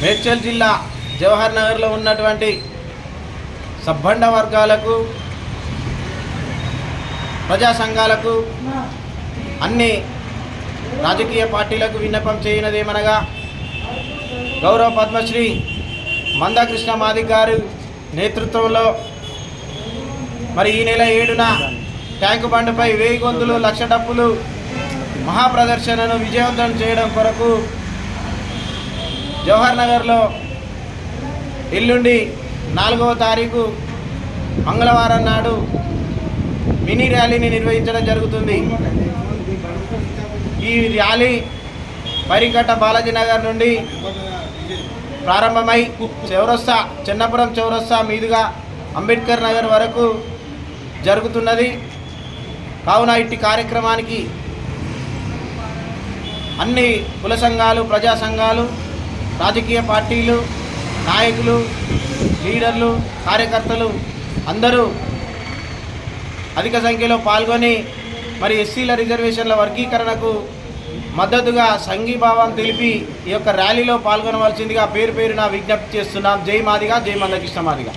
మేడ్చల్ జిల్లా జవహర్ నగర్లో ఉన్నటువంటి సబ్బండ వర్గాలకు ప్రజా సంఘాలకు అన్ని రాజకీయ పార్టీలకు విన్నపం చేయనదేమనగా గౌరవ పద్మశ్రీ మందకృష్ణ మాది గారు నేతృత్వంలో మరి ఈ నెల ఏడున ట్యాంకు బండ్పై వేయి గొంతులు లక్ష డప్పులు మహాప్రదర్శనను విజయవంతం చేయడం కొరకు జవహర్ నగర్లో ఎల్లుండి నాలుగవ తారీఖు మంగళవారం నాడు మినీ ర్యాలీని నిర్వహించడం జరుగుతుంది. ఈ ర్యాలీ పరికట్ట బాలాజీ నగర్ నుండి ప్రారంభమై చౌరస్తా చిన్నపురం చౌరస్తా మీదుగా అంబేద్కర్ నగర్ వరకు జరుగుతున్నది. కావున ఇట్టి కార్యక్రమానికి అన్ని కుల సంఘాలు ప్రజా సంఘాలు రాజకీయ పార్టీలు నాయకులు లీడర్లు కార్యకర్తలు అందరూ అధిక సంఖ్యలో పాల్గొని మరి ఎస్సీల రిజర్వేషన్ల వర్గీకరణకు మద్దతుగా సంఘీభావం తెలిపి ఈ యొక్క ర్యాలీలో పాల్గొనవలసిందిగా పేరు పేరున విజ్ఞప్తి చేస్తున్నాం. జై మాదిగా జై మందకృష్ణ మాదిగా.